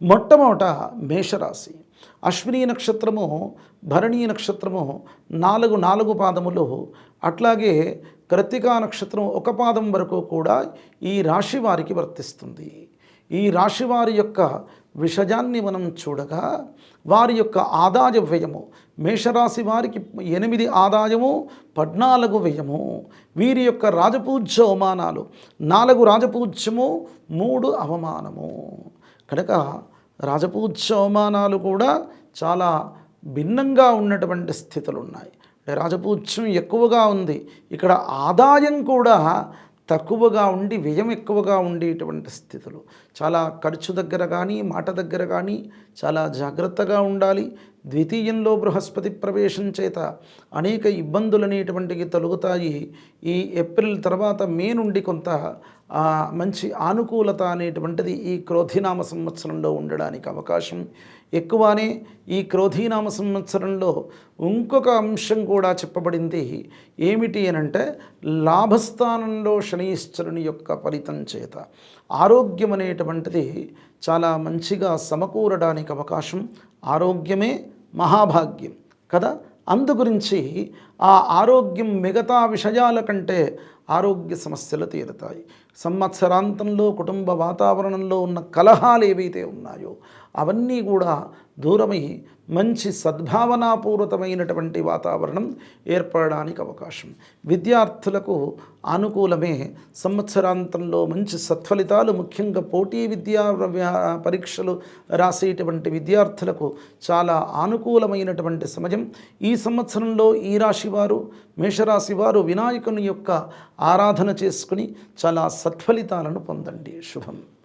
మొట్టమొదట మేషరాశి. అశ్విని నక్షత్రము భరణీ నక్షత్రము నాలుగు నాలుగు పాదములు. అట్లాగే కృతికా నక్షత్రం ఒక పాదం వరకు కూడా ఈ రాశి వారికి వర్తిస్తుంది. ఈ రాశి వారి యొక్క విషజాన్ని మనం చూడగా వారి యొక్క ఆదాయ వ్యయము మేషరాశి వారికి ఎనిమిది ఆదాయము పద్నాలుగు వ్యయము. వీరి యొక్క రాజపూజ్య అవమానాలు నాలుగు రాజపూజ్యము మూడు అవమానము. కనుక రాజపూజ్యవమానాలు కూడా చాలా భిన్నంగా ఉన్నటువంటి స్థితులు ఉన్నాయి రాజపూజ్యం ఎక్కువగా ఉంది. ఇక్కడ ఆదాయం కూడా తక్కువగా ఉండి వ్యయం ఎక్కువగా ఉండేటువంటి స్థితులు. చాలా ఖర్చు దగ్గర కానీ మాట దగ్గర కానీ చాలా జాగ్రత్తగా ఉండాలి. ద్వితీయంలో బృహస్పతి ప్రవేశం చేత అనేక ఇబ్బందులు అనేటువంటివి తొలుగుతాయి. ఈ ఏప్రిల్ తర్వాత మే నుండి కొంత మంచి ఆనుకూలత అనేటువంటిది ఈ క్రోధినామ సంవత్సరంలో ఉండడానికి అవకాశం. ఎక్కువనే ఈ క్రోధీనామ సంవత్సరంలో ఇంకొక అంశం కూడా చెప్పబడింది. ఏమిటి అని అంటే లాభస్థానంలో శనీశ్వరుని యొక్క ఫలితం చేత ఆరోగ్యం అనేటువంటిది చాలా మంచిగా సమకూరడానికి అవకాశం. ఆరోగ్యమే మహాభాగ్యం. కదా? అందుగురించి ఆ ఆరోగ్యం మిగతా విషయాల కంటే ఆరోగ్య సమస్యలు తీరుతాయి. సంవత్సరాంతంలో కుటుంబ వాతావరణంలో ఉన్న కలహాలు ఏవైతే ఉన్నాయో అవన్నీ కూడా దూరమై మంచి సద్భావనాపూరితమైనటువంటి వాతావరణం ఏర్పడడానికి అవకాశం. విద్యార్థులకు అనుకూలమే సంవత్సరాంతంలో మంచి సత్ఫలితాలు ముఖ్యంగా పోటీ విద్యా పరీక్షలు రాసేటువంటి విద్యార్థులకు చాలా అనుకూలమైనటువంటి సమయం. ఈ సంవత్సరంలో ఈ రాశివారు మేషరాశి వారు వినాయకుని యొక్క ఆరాధన చేసుకుని చాలా సత్ఫలితాలను పొందండి. శుభం.